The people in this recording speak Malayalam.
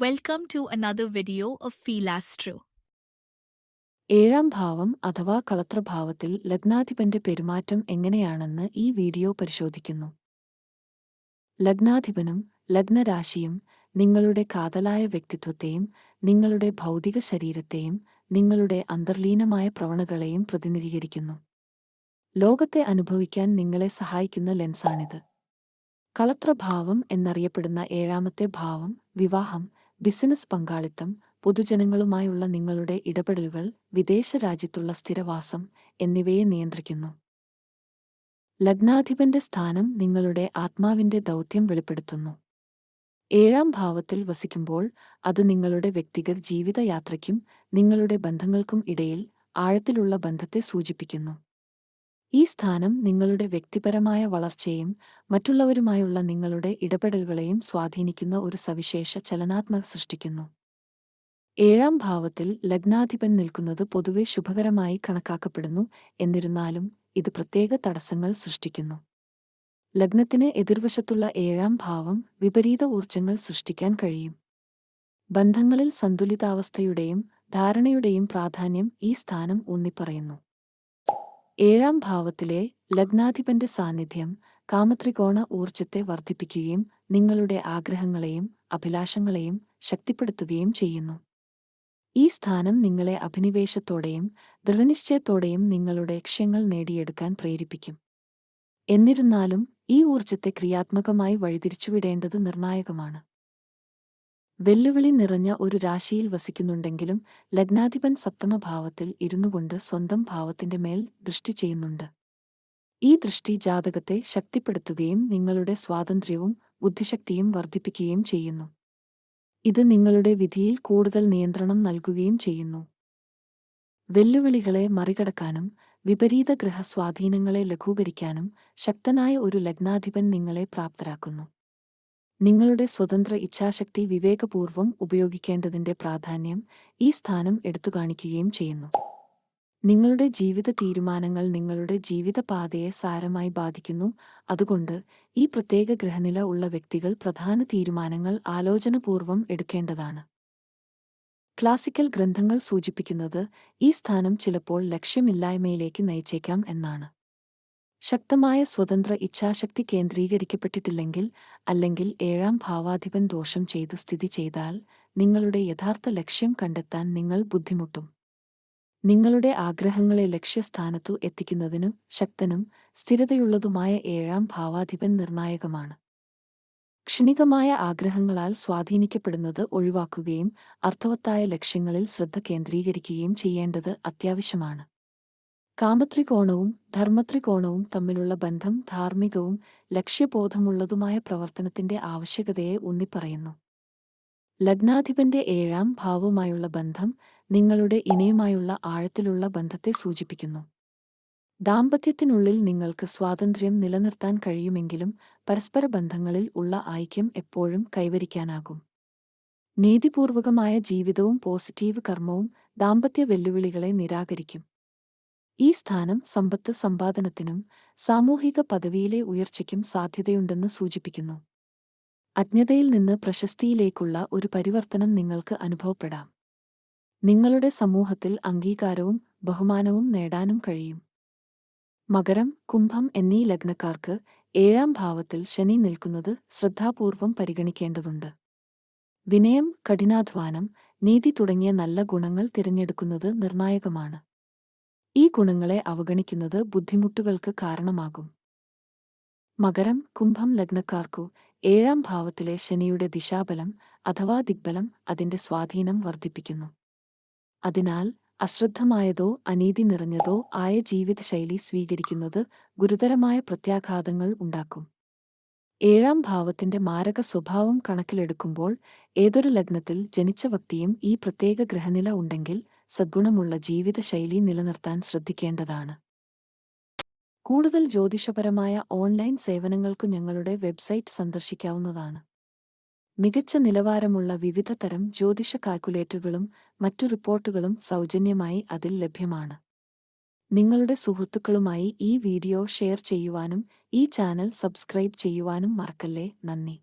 Welcome to another video of Philastro. ഏഴാം ഭാവം അഥവാ കളത്രഭാവത്തിൽ ലഗ്നാധിപന്റെ പെരുമാറ്റം എങ്ങനെയാണെന്ന് ഈ വീഡിയോ പരിശോധിക്കുന്നു. ലഗ്നാധിപനും ലഗ്നരാശിയും നിങ്ങളുടെ കാതലായ വ്യക്തിത്വത്തെയും നിങ്ങളുടെ ഭൗതിക ശരീരത്തെയും നിങ്ങളുടെ അന്തർലീനമായ പ്രവണതകളെയും പ്രതിനിധീകരിക്കുന്നു. ലോകത്തെ അനുഭവിക്കാൻ നിങ്ങളെ സഹായിക്കുന്ന ലെൻസാണിത്. കളത്രഭാവം എന്നറിയപ്പെടുന്ന ഏഴാമത്തെ ഭാവം വിവാഹം ബിസിനസ് പങ്കാളിത്തം പൊതുജനങ്ങളുമായുള്ള നിങ്ങളുടെ ഇടപെടലുകൾ വിദേശ രാജ്യത്തുള്ള സ്ഥിരവാസം എന്നിവയെ നിയന്ത്രിക്കുന്നു. ലഗ്നാധിപന്റെ സ്ഥാനം നിങ്ങളുടെ ആത്മാവിന്റെ ദൗത്യം വെളിപ്പെടുത്തുന്നു. ഏഴാം ഭാവത്തിൽ വസിക്കുമ്പോൾ അത് നിങ്ങളുടെ വ്യക്തിഗത ജീവിതയാത്രയ്ക്കും നിങ്ങളുടെ ബന്ധങ്ങൾക്കും ഇടയിൽ ആഴത്തിലുള്ള ബന്ധത്തെ സൂചിപ്പിക്കുന്നു. ഈ സ്ഥാനം നിങ്ങളുടെ വ്യക്തിപരമായ വളർച്ചയും മറ്റുള്ളവരുമായുള്ള നിങ്ങളുടെ ഇടപെടലുകളെയും സ്വാധീനിക്കുന്ന ഒരു സവിശേഷ ചലനാത്മക സൃഷ്ടിക്കുന്നു. ഏഴാം ഭാവത്തിൽ ലഗ്നാധിപൻ നിൽക്കുന്നത് പൊതുവെ ശുഭകരമായി കണക്കാക്കപ്പെടുന്നു എന്നിരുന്നാലും ഇത് പ്രത്യേക തടസ്സങ്ങൾ സൃഷ്ടിക്കുന്നു. ലഗ്നത്തിന് എതിർവശത്തുള്ള ഏഴാം ഭാവം വിപരീത ഊർജങ്ങൾ സൃഷ്ടിക്കാൻ കഴിയും. ബന്ധങ്ങളിൽ സന്തുലിതാവസ്ഥയുടെയും ധാരണയുടെയും പ്രാധാന്യം ഈ സ്ഥാനം ഊന്നിപ്പറയുന്നു. ഏഴാം ഭാവത്തിലെ ലഗ്നാധിപന്റെ സാന്നിധ്യം കാമത്രികോണ ഊർജത്തെ വർദ്ധിപ്പിക്കുകയും നിങ്ങളുടെ ആഗ്രഹങ്ങളെയും അഭിലാഷങ്ങളെയും ശക്തിപ്പെടുത്തുകയും ചെയ്യുന്നു. ഈ സ്ഥാനം നിങ്ങളെ അഭിനിവേശത്തോടെയും ദൃഢനിശ്ചയത്തോടെയും നിങ്ങളുടെ ലക്ഷ്യങ്ങൾ നേടിയെടുക്കാൻ പ്രേരിപ്പിക്കും. എന്നിരുന്നാലും ഈ ഊർജത്തെ ക്രിയാത്മകമായി വഴിതിരിച്ചുവിടേണ്ടത് നിർണായകമാണ്. വെല്ലുവിളി നിറഞ്ഞ ഒരു രാശിയിൽ വസിക്കുന്നുണ്ടെങ്കിലും ലഗ്നാധിപൻ സപ്തമഭാവത്തിൽ ഇരുന്നുകൊണ്ട് സ്വന്തം ഭാവത്തിന്റെ മേൽ ദൃഷ്ടി ചെയ്യുന്നുണ്ട്. ഈ ദൃഷ്ടി ജാതകത്തെ ശക്തിപ്പെടുത്തുകയും നിങ്ങളുടെ സ്വാതന്ത്ര്യവും ബുദ്ധിശക്തിയും വർദ്ധിപ്പിക്കുകയും ചെയ്യുന്നു. ഇത് നിങ്ങളുടെ വിധിയിൽ കൂടുതൽ നിയന്ത്രണം നൽകുകയും ചെയ്യുന്നു. വെല്ലുവിളികളെ മറികടക്കാനും വിപരീത ഗ്രഹസ്വാധീനങ്ങളെ ലഘൂകരിക്കാനും ശക്തനായ ഒരു ലഗ്നാധിപൻ നിങ്ങളെ പ്രാപ്തരാക്കുന്നു. നിങ്ങളുടെ സ്വതന്ത്ര ഇച്ഛാശക്തി വിവേകപൂർവം ഉപയോഗിക്കേണ്ടതിന്റെ പ്രാധാന്യം ഈ സ്ഥാനം എടുത്തു കാണിക്കുകയും ചെയ്യുന്നു. നിങ്ങളുടെ ജീവിത തീരുമാനങ്ങൾ നിങ്ങളുടെ ജീവിതപാതയെ സാരമായി ബാധിക്കുന്നു. അതുകൊണ്ട് ഈ പ്രത്യേക ഗ്രഹനില ഉള്ള വ്യക്തികൾ പ്രധാന തീരുമാനങ്ങൾ ആലോചനപൂർവം എടുക്കേണ്ടതാണ്. ക്ലാസിക്കൽ ഗ്രന്ഥങ്ങൾ സൂചിപ്പിക്കുന്നത് ഈ സ്ഥാനം ചിലപ്പോൾ ലക്ഷ്യമില്ലായ്മയിലേക്ക് നയിച്ചേക്കാം എന്നാണ്. ശക്തമായ സ്വതന്ത്ര ഇച്ഛാശക്തി കേന്ദ്രീകരിക്കപ്പെട്ടിട്ടില്ലെങ്കിൽ അല്ലെങ്കിൽ ഏഴാം ഭാവാധിപൻ ദോഷം ചെയ്തു സ്ഥിതി ചെയ്താൽ നിങ്ങളുടെ യഥാർത്ഥ ലക്ഷ്യം കണ്ടെത്താൻ നിങ്ങൾ ബുദ്ധിമുട്ടും. നിങ്ങളുടെ ആഗ്രഹങ്ങളെ ലക്ഷ്യസ്ഥാനത്തു എത്തിക്കുന്നതിനു ശക്തനും സ്ഥിരതയുള്ളതുമായ ഏഴാം ഭാവാധിപൻ നിർണായകമാണ്. ക്ഷണികമായ ആഗ്രഹങ്ങളാൽ സ്വാധീനിക്കപ്പെടുന്നത് ഒഴിവാക്കുകയും അർത്ഥവത്തായ ലക്ഷ്യങ്ങളിൽ ശ്രദ്ധ കേന്ദ്രീകരിക്കുകയും ചെയ്യേണ്ടത് അത്യാവശ്യമാണ്. കാമത്രികോണവും ധർമ്മത്രികോണവും തമ്മിലുള്ള ബന്ധം ധാർമ്മികവും ലക്ഷ്യബോധമുള്ളതുമായ പ്രവർത്തനത്തിന്റെ ആവശ്യകതയെ ഉന്നിപ്പറയുന്നു ലഗ്നാധിപന്റെ ഏഴാം ഭാവവുമായുള്ള ബന്ധം നിങ്ങളുടെ ഇനയുമായുള്ള ആഴത്തിലുള്ള ബന്ധത്തെ സൂചിപ്പിക്കുന്നു. ദാമ്പത്യത്തിനുള്ളിൽ നിങ്ങൾക്ക് സ്വാതന്ത്ര്യം നിലനിർത്താൻ കഴിയുമെങ്കിലും പരസ്പര ബന്ധങ്ങളിൽ ഉള്ള ഐക്യം എപ്പോഴും കൈവരിക്കാനാകും. നീതിപൂർവകമായ ജീവിതവും പോസിറ്റീവ് കർമ്മവും ദാമ്പത്യ വെല്ലുവിളികളെ നിരാകരിക്കും. ഈ സ്ഥാനം സമ്പത്ത് സമ്പാദനത്തിനും സാമൂഹിക പദവിയിലെ ഉയർച്ചയ്ക്കും സാധ്യതയുണ്ടെന്ന് സൂചിപ്പിക്കുന്നു. അജ്ഞതയിൽ നിന്ന് പ്രശസ്തിയിലേക്കുള്ള ഒരു പരിവർത്തനം നിങ്ങൾക്ക് അനുഭവപ്പെടാം. നിങ്ങളുടെ സമൂഹത്തിൽ അംഗീകാരവും ബഹുമാനവും നേടാനും കഴിയും. മകരം കുംഭം എന്നീ ലഗ്നക്കാർക്ക് ഏഴാം ഭാവത്തിൽ ശനി നിൽക്കുന്നത് ശ്രദ്ധാപൂർവം പരിഗണിക്കേണ്ടതുണ്ട്. വിനയം കഠിനാധ്വാനം നീതി തുടങ്ങിയ നല്ല ഗുണങ്ങൾ തിരഞ്ഞെടുക്കുന്നത് നിർണായകമാണ്. ഈ ഗുണങ്ങളെ അവഗണിക്കുന്നത് ബുദ്ധിമുട്ടുകൾക്ക് കാരണമാകും. മകരം കുംഭം ലഗ്നക്കാർക്കു ഏഴാം ഭാവത്തിലെ ശനിയുടെ ദിശാബലം അഥവാ ദിഗ്ബലം അതിന്റെ സ്വാധീനം വർദ്ധിപ്പിക്കുന്നു. അതിനാൽ അശ്രദ്ധമായതോ അനീതി നിറഞ്ഞതോ ആയ ജീവിതശൈലി സ്വീകരിക്കുന്നത് ഗുരുതരമായ പ്രത്യാഘാതങ്ങൾ ഉണ്ടാക്കും. ഏഴാം ഭാവത്തിന്റെ മാരക സ്വഭാവം കണക്കിലെടുക്കുമ്പോൾ ഏതൊരു ലഗ്നത്തിൽ ജനിച്ച വ്യക്തിയും ഈ പ്രത്യേക ഗ്രഹനില ഉണ്ടെങ്കിൽ സദ്ഗുണമുള്ള ജീവിതശൈലി നിലനിർത്താൻ ശ്രദ്ധിക്കേണ്ടതാണ്. കൂടുതൽ ജ്യോതിഷപരമായ ഓൺലൈൻ സേവനങ്ങൾക്കു ഞങ്ങളുടെ വെബ്സൈറ്റ് സന്ദർശിക്കാവുന്നതാണ്. മികച്ച നിലവാരമുള്ള വിവിധ തരം ജ്യോതിഷ കാൽക്കുലേറ്ററുകളും മറ്റു റിപ്പോർട്ടുകളും സൗജന്യമായി അതിൽ ലഭ്യമാണ്. നിങ്ങളുടെ സുഹൃത്തുക്കളുമായി ഈ വീഡിയോ ഷെയർ ചെയ്യുവാനും ഈ ചാനൽ സബ്സ്ക്രൈബ് ചെയ്യുവാനും മറക്കല്ലേ. നന്ദി.